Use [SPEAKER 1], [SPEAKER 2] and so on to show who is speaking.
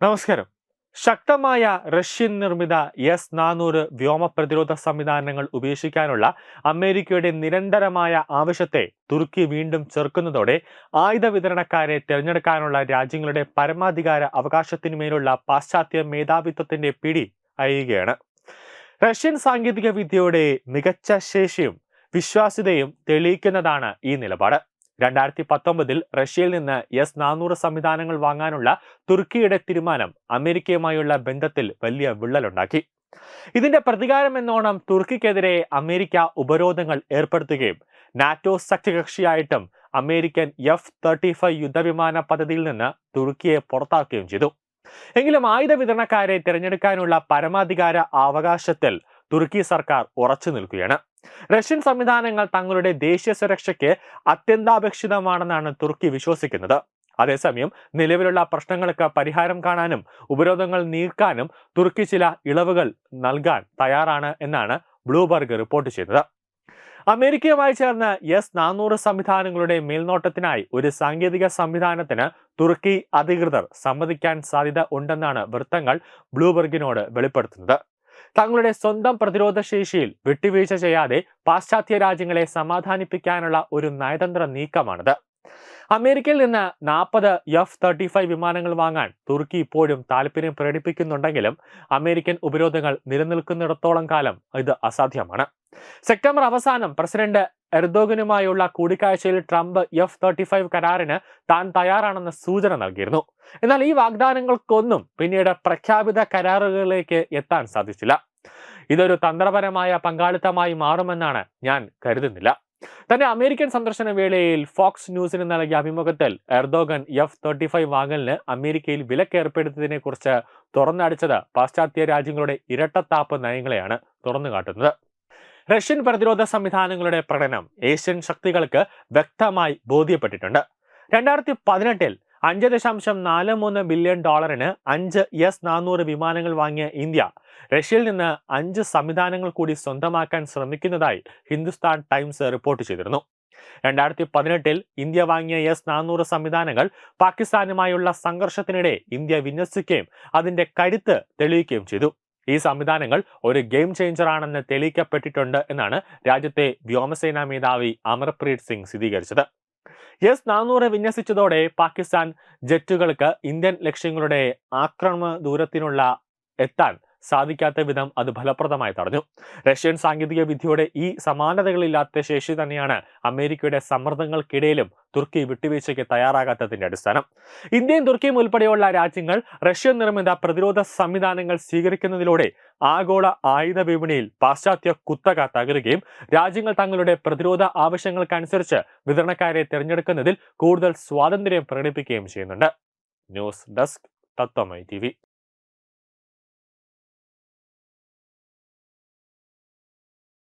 [SPEAKER 1] നമസ്കാരം. ശക്തമായ റഷ്യൻ നിർമ്മിത എസ് നാനൂറ് വ്യോമ പ്രതിരോധ സംവിധാനങ്ങൾ ഉപേക്ഷിക്കാനുള്ള അമേരിക്കയുടെ നിരന്തരമായ ആവശ്യത്തെ തുർക്കി വീണ്ടും ചെറുക്കുന്നതോടെ ആയുധ വിതരണക്കാരെ തിരഞ്ഞെടുക്കാനുള്ള രാജ്യങ്ങളുടെ പരമാധികാര അവകാശത്തിനുമേലുള്ള പാശ്ചാത്യ മേധാവിത്വത്തിന്റെ പിടി അയയുകയാണ്. റഷ്യൻ സാങ്കേതിക വിദ്യയുടെ മികച്ച ശേഷിയും വിശ്വാസ്യതയും തെളിയിക്കുന്നതാണ് ഈ നിലപാട്. രണ്ടായിരത്തി പത്തൊമ്പതിൽ റഷ്യയിൽ നിന്ന് എസ് നാനൂറ് സംവിധാനങ്ങൾ വാങ്ങാനുള്ള തുർക്കിയുടെ തീരുമാനം അമേരിക്കയുമായുള്ള ബന്ധത്തിൽ വലിയ വിള്ളലുണ്ടാക്കി. ഇതിന്റെ പ്രതികാരം എന്നോണം തുർക്കിക്കെതിരെ അമേരിക്ക ഉപരോധങ്ങൾ ഏർപ്പെടുത്തുകയും നാറ്റോ സഖ്യകക്ഷിയായിട്ടും അമേരിക്കൻ എഫ് തേർട്ടി ഫൈവ് യുദ്ധവിമാന പദ്ധതിയിൽ നിന്ന് തുർക്കിയെ പുറത്താക്കുകയും ചെയ്തു. എങ്കിലും ആയുധ വിതരണക്കാരെ തിരഞ്ഞെടുക്കാനുള്ള പരമാധികാര അവകാശത്തിൽ തുർക്കി സർക്കാർ ഉറച്ചു നിൽക്കുകയാണ്. റഷ്യൻ സംവിധാനങ്ങൾ തങ്ങളുടെ ദേശീയ സുരക്ഷയ്ക്ക് അത്യന്താപേക്ഷിതമാണെന്നാണ് തുർക്കി വിശ്വസിക്കുന്നത്. അതേസമയം നിലവിലുള്ള പ്രശ്നങ്ങൾക്ക് പരിഹാരം കാണാനും ഉപരോധങ്ങൾ നീക്കാനും തുർക്കി ചില ഇളവുകൾ നൽകാൻ തയ്യാറാണ് എന്നാണ് ബ്ലൂബർഗ് റിപ്പോർട്ട് ചെയ്തത്. അമേരിക്കയുമായി ചേർന്ന് എസ് നാനൂറ് സംവിധാനങ്ങളുടെ മേൽനോട്ടത്തിനായി ഒരു സാങ്കേതിക സംവിധാനത്തിന് തുർക്കി അധികൃതർ സമ്മതിക്കാൻ സാധ്യത ഉണ്ടെന്നാണ് വൃത്തങ്ങൾ ബ്ലൂബർഗിനോട് വെളിപ്പെടുത്തുന്നത്. തങ്ങളുടെ സ്വന്തം പ്രതിരോധ ശേഷിയിൽ വിട്ടുവീഴ്ച ചെയ്യാതെ പാശ്ചാത്യ രാജ്യങ്ങളെ സമാധാനിപ്പിക്കാനുള്ള ഒരു നയതന്ത്ര നീക്കമാണിത്. അമേരിക്കയിൽ നിന്ന് നാൽപ്പത് എഫ് തേർട്ടി ഫൈവ് വിമാനങ്ങൾ വാങ്ങാൻ തുർക്കി ഇപ്പോഴും താല്പര്യം പ്രകടിപ്പിക്കുന്നുണ്ടെങ്കിലും അമേരിക്കൻ ഉപരോധങ്ങൾ നിലനിൽക്കുന്നിടത്തോളം കാലം ഇത് അസാധ്യമാണ്. സെപ്റ്റംബർ അവസാനം പ്രസിഡന്റ് എർദോഗനുമായുള്ള കൂടിക്കാഴ്ചയിൽ ട്രംപ് എഫ് തേർട്ടി ഫൈവ് കരാറിന് താൻ തയ്യാറാണെന്ന സൂചന നൽകിയിരുന്നു. എന്നാൽ ഈ വാഗ്ദാനങ്ങൾക്കൊന്നും പിന്നീട് പ്രഖ്യാപിത കരാറുകളിലേക്ക് എത്താൻ സാധിച്ചില്ല. ഇതൊരു തന്ത്രപരമായ പങ്കാളിത്തമായി മാറുമെന്നാണ് ഞാൻ കരുതുന്നില്ല. തന്റെ അമേരിക്കൻ സന്ദർശന വേളയിൽ ഫോക്സ് ന്യൂസിന് നൽകിയ അഭിമുഖത്തിൽ എർദോഗൻ എഫ് തേർട്ടി ഫൈവ് വാങ്ങലിന് അമേരിക്കയിൽ വിലക്കേർപ്പെടുത്തിയതിനെ കുറിച്ച് തുറന്നടിച്ചത് പാശ്ചാത്യ രാജ്യങ്ങളുടെ ഇരട്ടത്താപ്പ് നയങ്ങളെയാണ് തുറന്നു കാട്ടുന്നത് റഷ്യൻ പ്രതിരോധ സംവിധാനങ്ങളുടെ പ്രകടനം ഏഷ്യൻ ശക്തികൾക്ക് വ്യക്തമായി ബോധ്യപ്പെട്ടിട്ടുണ്ട്. രണ്ടായിരത്തി പതിനെട്ടിൽ അഞ്ച് ദശാംശം നാല് മൂന്ന് ബില്യൺ ഡോളറിന് അഞ്ച് എസ് നാനൂറ് വിമാനങ്ങൾ വാങ്ങിയ ഇന്ത്യ റഷ്യയിൽ നിന്ന് അഞ്ച് സംവിധാനങ്ങൾ കൂടി സ്വന്തമാക്കാൻ ശ്രമിക്കുന്നതായി ഹിന്ദുസ്ഥാൻ ടൈംസ് റിപ്പോർട്ട് ചെയ്തിരുന്നു. രണ്ടായിരത്തി പതിനെട്ടിൽ ഇന്ത്യ വാങ്ങിയ എസ് നാനൂറ് സംവിധാനങ്ങൾ പാകിസ്ഥാനുമായുള്ള സംഘർഷത്തിനിടെ ഇന്ത്യ വിന്യസിക്കുകയും അതിന്റെ കരുത്ത് തെളിയിക്കുകയും ചെയ്തു. ഈ സംവിധാനങ്ങൾ ഒരു ഗെയിം ചേഞ്ചറാണെന്ന് തെളിയിക്കപ്പെട്ടിട്ടുണ്ട് എന്നാണ് രാജ്യത്തെ വ്യോമസേനാ മേധാവി അമർപ്രീത് സിംഗ് സ്ഥിരീകരിച്ചത്. എസ് നാനൂറ് വിന്യസിച്ചതോടെ പാകിസ്ഥാൻ ജെറ്റുകൾക്ക് ഇന്ത്യൻ ലക്ഷ്യങ്ങളുടെ ആക്രമണ ദൂരത്തിനുള്ള എത്താൻ സാധിക്കാത്ത വിധം അത് ഫലപ്രദമായി തടഞ്ഞു. റഷ്യൻ സാങ്കേതിക വിദ്യയുടെ ഈ സമാനതകളില്ലാത്ത ശേഷി തന്നെയാണ് അമേരിക്കയുടെ സമ്മർദ്ദങ്ങൾക്കിടയിലും തുർക്കി വിട്ടുവീഴ്ചയ്ക്ക് തയ്യാറാകാത്തതിന്റെ അടിസ്ഥാനം. ഇന്ത്യയും തുർക്കിയും ഉൾപ്പെടെയുള്ള രാജ്യങ്ങൾ റഷ്യൻ നിർമ്മിത പ്രതിരോധ സംവിധാനങ്ങൾ സ്വീകരിക്കുന്നതിലൂടെ ആഗോള ആയുധ വിപണിയിൽ പാശ്ചാത്യ കുത്തക തകരുകയും രാജ്യങ്ങൾ തങ്ങളുടെ പ്രതിരോധ ആവശ്യങ്ങൾക്കനുസരിച്ച് വിതരണക്കാരെ തിരഞ്ഞെടുക്കുന്നതിൽ കൂടുതൽ സ്വാതന്ത്ര്യം പ്രകടിപ്പിക്കുകയും ചെയ്യുന്നുണ്ട്. ന്യൂസ് ഡെസ്ക് തത്വമൈ ടി